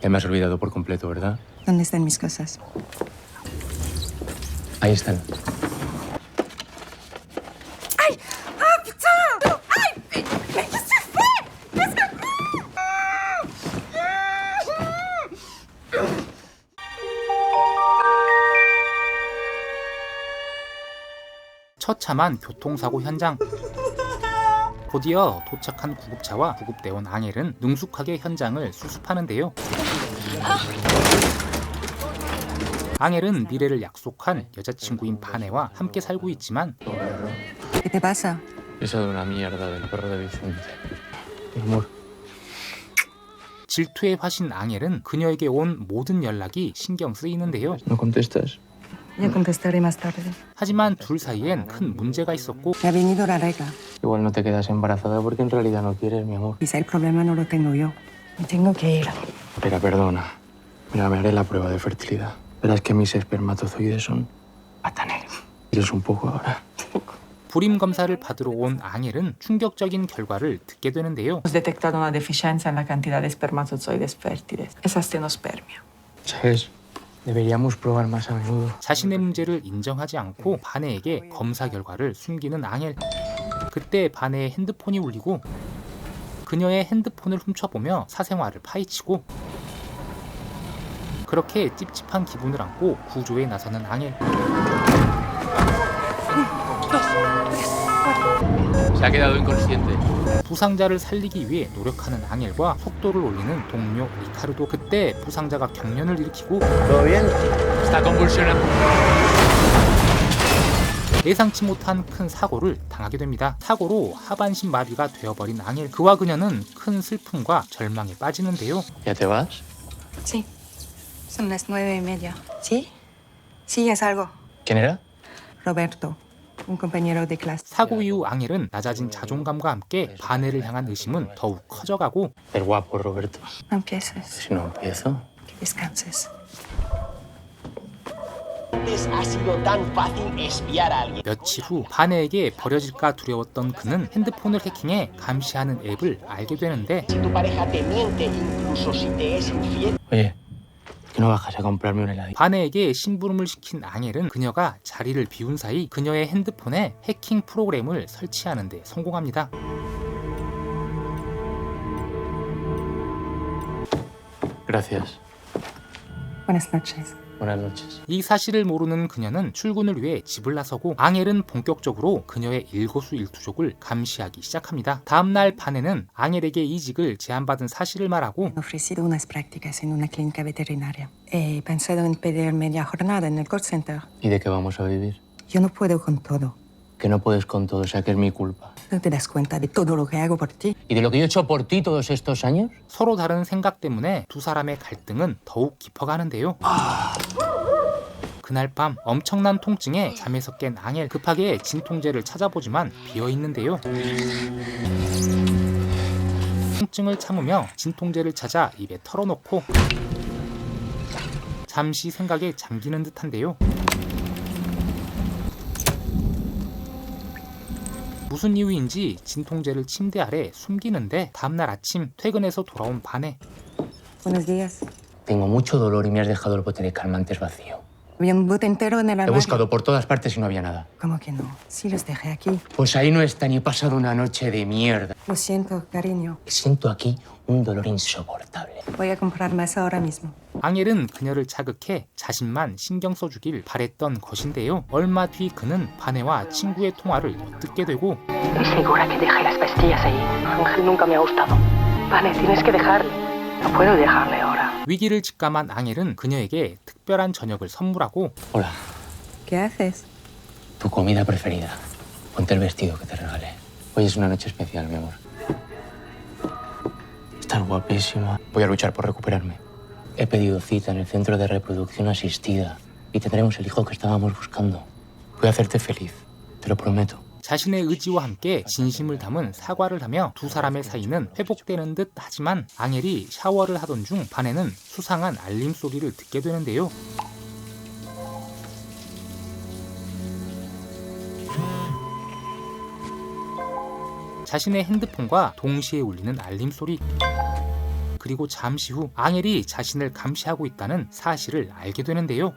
Te me has olvidado por completo, ¿verdad? ¿Dónde están mis cosas? Ahí están. ¡Ah, putain! ¡Ay! Mais qu'est-ce que fais? Qu'est-ce que... 처참한 교통사고 현장. 곧이어 도착한 구급차와 구급대원 앙헬은 능숙하게 현장을 수습하는데요. 앙헬은 미래를 약속한 여자친구인 바네와 함께 살고 있지만 ¿Qué te pasa? Eso de una mierda del perro de Vicente. Mi amor. 질투의 화신 앙헬은 그녀에게 온 모든 연락이 신경 쓰이는데요. ¿No contestas? Ya contestaré más tarde. 하지만 둘 사이엔 큰 문제가 있었고 Me ha venido la regla. Igual no te quedas embarazada porque en realidad no quieres, mi amor. Quizá el problema no lo tengo yo. Me tengo que ir. Espera, perdona. Mira, me haré la prueba de fertilidad. Verás que mis espermatozoides son pataneros. ¿Quieres un poco ahora? 불임 검사를 받으러 온 앙헬은 충격적인 결과를 듣게 되는데요. Hemos detectado una deficiencia en la cantidad de espermatozoides fértiles. Es astenospermia. ¿Sabes? 자신의 문제를 인정하지 않고 바네에게 검사 결과를 숨기는 앙헬. 그때 바네의 핸드폰이 울리고 그녀의 핸드폰을 훔쳐보며 사생활을 파헤치고 그렇게 찝찝한 기분을 안고 구조에 나서는 앙헬. Se ha quedado inconsciente. 부상자를 살리기 위해 노력하는 앙헬과 속도를 올리는 동료 리카르도. 그때 부상자가 경련을 일으키고. 예상치 못한 큰 사고를 당하게 됩니다. 사고로 하반신 마비가 되어버린 앙헬. 그와 그녀는 큰 슬픔과 절망에 빠지는데요. ¿Ya te vas? Sí. Son las nueve y media. ¿Sí? Sí, es algo. ¿Quién era? Roberto, 사고 이후 앙헬은 낮아진 자존감과 함께 바네를 향한 의심은 더욱 커져가고. 며칠 후 바네에게 버려질까 두려웠던 그는 핸드폰을 해킹해 감시하는 앱을 알게 되는데 Si tu pareja te miente, incluso si te es infiel, Oye, ¿que no bajas a comprarme un helado? 바네에게 심부름을 시킨 앙헬은 그녀가 자리를 비운 사이 그녀의 핸드폰에 해킹 프로그램을 설치하는 데 성공합니다. Gracias. Buenas noches. Buenas noches. 이 사실을 모르는 그녀는 출근을 위해 집을 나서고 앙헬은 본격적으로 그녀의 일거수일투족을 감시하기 시작합니다. 다음날 바네는 앙헬에게 이직을 제안받은 사실을 말하고. Yo no puedo con todo. Que no puedes con todo, o sea que es mi culpa. ¿No te das cuenta de todo lo que hago por ti? ¿Y de lo que yo he hecho por ti todos estos años? 서로 다른 생각 때문에 두 사람의 갈등은 더욱 깊어가는데요. 그날 밤 엄청난 통증에 잠에서 깬 앙헬 급하게 진통제를 찾아보지만 비어 있는데요. 통증을 참으며 진통제를 찾아 입에 털어놓고 잠시 생각에 잠기는 듯한데요. 무슨 이유인지 진통제를 침대 아래 숨기는데 다음날 아침 퇴근해서 돌아온 días. Tengo mucho dolor y me has dejado el bote de calmantes vacío. Había un bote entero en el He armario. buscado por todas partes y no había nada. ¿Cómo que no? Sí, los dejé aquí. Pues ahí no está ni he pasado una noche de mierda. Lo siento, cariño. Siento aquí un dolor insoportable. Voy a comprar más ahora mismo. 앙헬은 그녀를 자극해 자신만 신경 써주길 바랬던 것인데요. 얼마 뒤 그는 바네와 친구의 통화를 엿듣게 되고 Segura que deje las pastillas ahí. Ángel nunca me ha gustado. Vale, tienes que dejarle. No puedo dejarle ahora. 위기를 직감한 앙헬은 그녀에게 특 별한 저녁을 선물하고 Hola, ¿Qué haces? tu comida preferida. Ponte el vestido que te regalé. Hoy es una noche especial, mi amor. Estás guapísima. Voy a luchar por recuperarme. He pedido cita en el centro de reproducción asistida y tendremos el hijo que estábamos buscando. Voy a hacerte feliz, te lo prometo. 자신의 의지와 함께 진심을 담은 사과를 하며 두 사람의 사이는 회복되는 듯 하지만 앙헬이 샤워를 하던 중 바네는 수상한 알림 소리를 듣게 되는데요. 자신의 핸드폰과 동시에 울리는 알림 소리. 그리고 잠시 후 앙헬이 자신을 감시하고 있다는 사실을 알게 되는데요.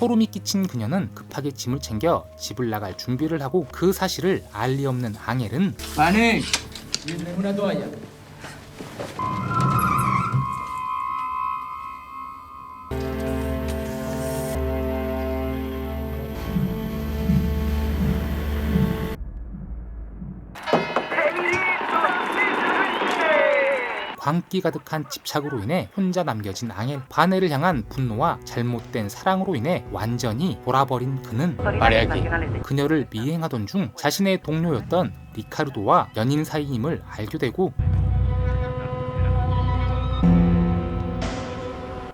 소름이 끼친 그녀는 급하게 짐을 챙겨 집을 나갈 준비를 하고 그 사실을 알리 없는 앙헬은. Dime 광기 가득한 집착으로 인해 혼자 남겨진 앙헬 바네를 향한 분노와 잘못된 사랑으로 인해 완전히 돌아버린 그는 aquí. 그녀를 미행하던 중 자신의 동료였던 리카르도와 연인 사이임을 알게 되고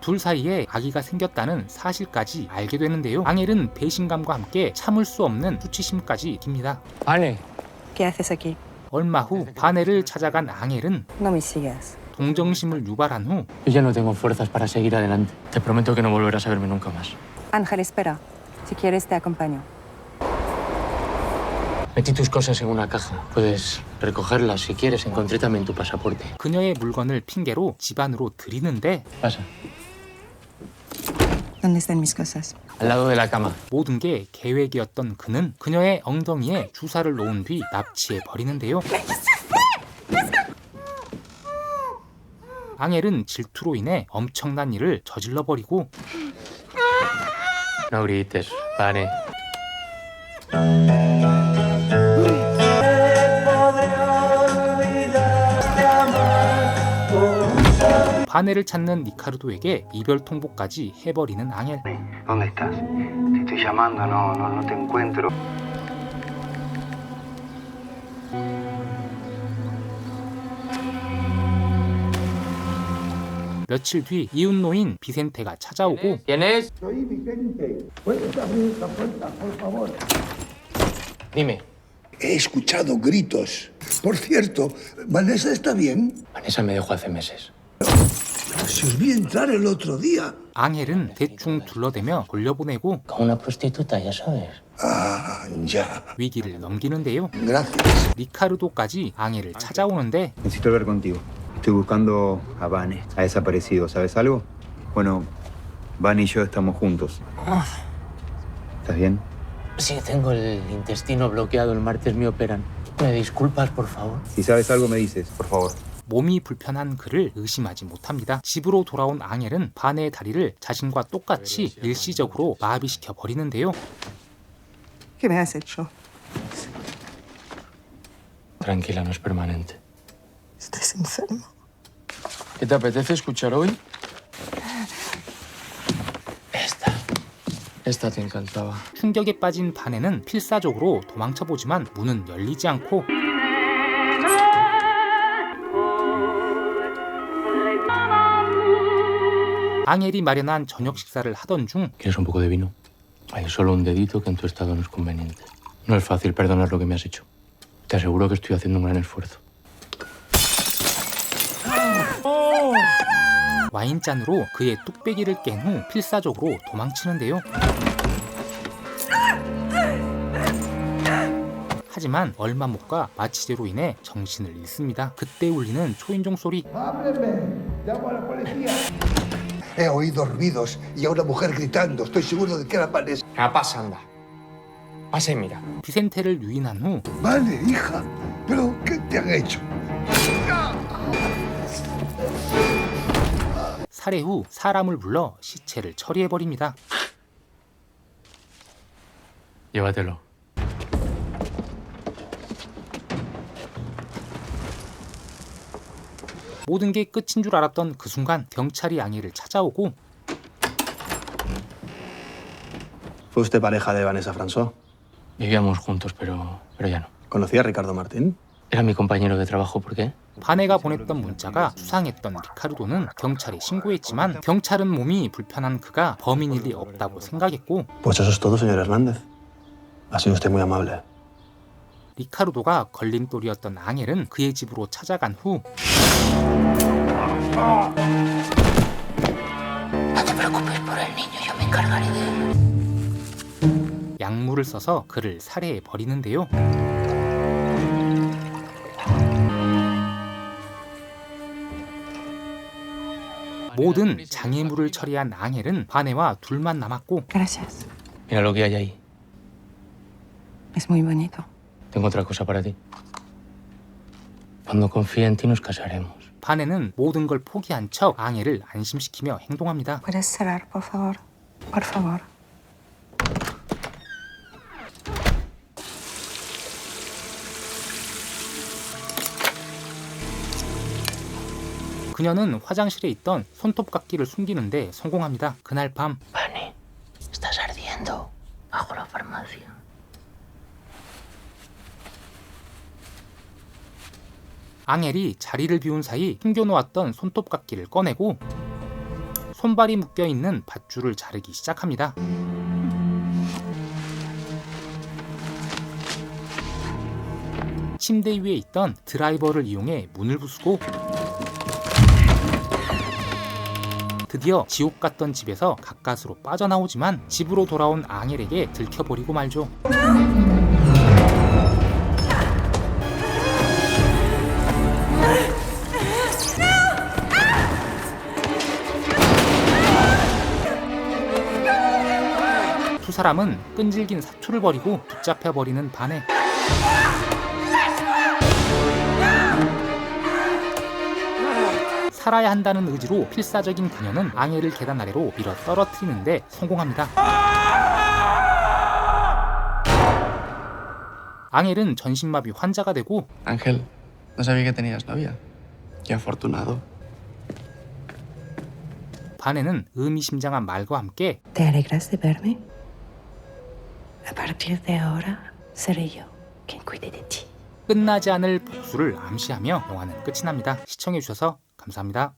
둘 사이에 아기가 생겼다는 사실까지 알게 되는데요. 앙헬은 배신감과 함께 참을 수 없는 수치심까지 깁니다. ¡Vane! ¿Qué haces aquí? 얼마 후 바네를 찾아간 앙헬은 me sigas. 동정심을 유발한 후 Yo ya no tengo fuerzas para seguir adelante. Te prometo que no volverás a verme nunca más. Ángel, espera. Si quieres, te acompaño. Metí tus cosas en una caja. Puedes recogerlas si quieres. Encontré también tu pasaporte. 그녀의 물건을 핑계로 집 안으로 들이는데 Pasa. ¿Dónde están mis cosas? Al lado de la cama. 모든 게 계획이었던 그는 그녀의 엉덩이에 주사를 놓은 뒤 납치해 버리는데요. 앙헬은 질투로 인해 엄청난 일을 저질러 버리고. 바네를 찾는 리카르도에게 이별 통보까지 해버리는 앙헬. 며칠 뒤 이웃노인 비센테가 찾아오고 ¿Quién es? Soy Vicente. ¿Puedes abrir la puerta, por favor? Dime. He escuchado gritos. Por cierto, ¿Vanessa está bien? Vanessa me dejó hace meses. Si os vi entrar el otro día. 앙헬은 대충 둘러대며 돌려보내고 Con una prostituta, ya sabes. Ah, ya. 위기를 넘기는데요. Gracias. 리카르도까지 앙헬을 찾아오는데 Necesito hablar contigo. Estoy buscando a Vane. Ha desaparecido. ¿Sabes algo? Bueno, Vane y yo estamos juntos. ¿Estás bien? Sí, tengo el intestino bloqueado. El martes me operan. ¿Me disculpas, por favor? Si sabes algo, me dices, por favor. 몸이 불편한 그를 의심하지 못합니다. 집으로 돌아온 앙헬은 바네의 다리를 자신과 똑같이 일시적으로 마비시켜 버리는데요. ¿Qué me has hecho? Tranquila, no es permanente. Enfermo. ¿Qué te apetece escuchar hoy? Esta. Esta te encantaba. 충격에 빠진 바네는 필사적으로 도망쳐 보지만 문은 열리지 않고 앙헬이 마련한 저녁 식사를 하던 중 ¿Quieres un poco de vino? Hay solo un dedito que en tu estado no es conveniente. No es fácil perdonar lo que me has hecho. Te aseguro que estoy haciendo un gran esfuerzo. 와인잔으로 그의 뚝배기를 깬 후 필사적으로 도망치는데요. 하지만 얼마 못 가 마취제로 인해 정신을 잃습니다. 그때 울리는 초인종 소리. ¡Ábreme! ¡Llamo a la policía! He oído ruidos y a una mujer gritando. Estoy seguro de que era Vanessa. Ah, pasa, anda. Pasa y mira. 비센테를 유인한 후 Vale, hija. ¿Pero qué te han hecho? 살해 후 사람을 불러 시체를 처리해 버립니다. Llévatelo. 모든 게 끝인 줄 알았던 그 순간 경찰이 앙헬을 찾아오고 ¿Fue usted pareja de Vanessa François? Vivíamos juntos, pero, pero ya no. ¿Conocía a Ricardo Martín? Era mi compañero de trabajo, ¿por qué? 바네가 보냈던 문자가 수상했던 리카르도는 경찰에 신고했지만 경찰은 몸이 불편한 그가 범인일 리 없다고 생각했고 Pues eso es todo, señor Hernández. Ha sido usted muy amable. 리카르도가 걸림돌이었던 앙헬은 그의 집으로 찾아간 후 No te preocupes por el niño, yo me encargaré de él. 약물을 써서 그를 살해해 버리는데요. 모든 장애물을 처리한 앙헬은 바네와 둘만 남았고 Gracias. Mira lo que hay ahí. Es muy bonito. Tengo otra cosa para ti. Cuando confíe en ti nos casaremos. 바네는 모든 걸 포기한 척 앙헬을 안심시키며 행동합니다. ¿Puedes cerrar, por favor? Por favor. 그녀는 화장실에 있던 손톱깎이를 숨기는데 성공합니다. 그날 밤 Vane, estás ardiendo. Bajo la farmacia. 앙헬이 자리를 비운 사이 숨겨놓았던 손톱깎이를 꺼내고 손발이 묶여있는 밧줄을 자르기 시작합니다. 침대 위에 있던 드라이버를 이용해 문을 부수고 드디어 지옥 같던 집에서 가까스로 빠져나오지만 집으로 돌아온 앙헬에게 들켜버리고 말죠. 두 사람은 끈질긴 사투를 벌이고 붙잡혀 버리는 반에 살아야 한다는 의지로 필사적인 그녀는 앙헬을 계단 아래로 밀어 떨어뜨리는데 성공합니다. 앙헬은 전신마비 환자가 되고 Ángel, no sabía que tenías novia. Qué afortunado. 반에는 의미심장한 말과 함께 ¿Te alegras de verme? A partir de ahora seré yo quien cuide de ti. 끝나지 않을 복수를 암시하며 영화는 끝이 납니다. 시청해주셔서 감사합니다.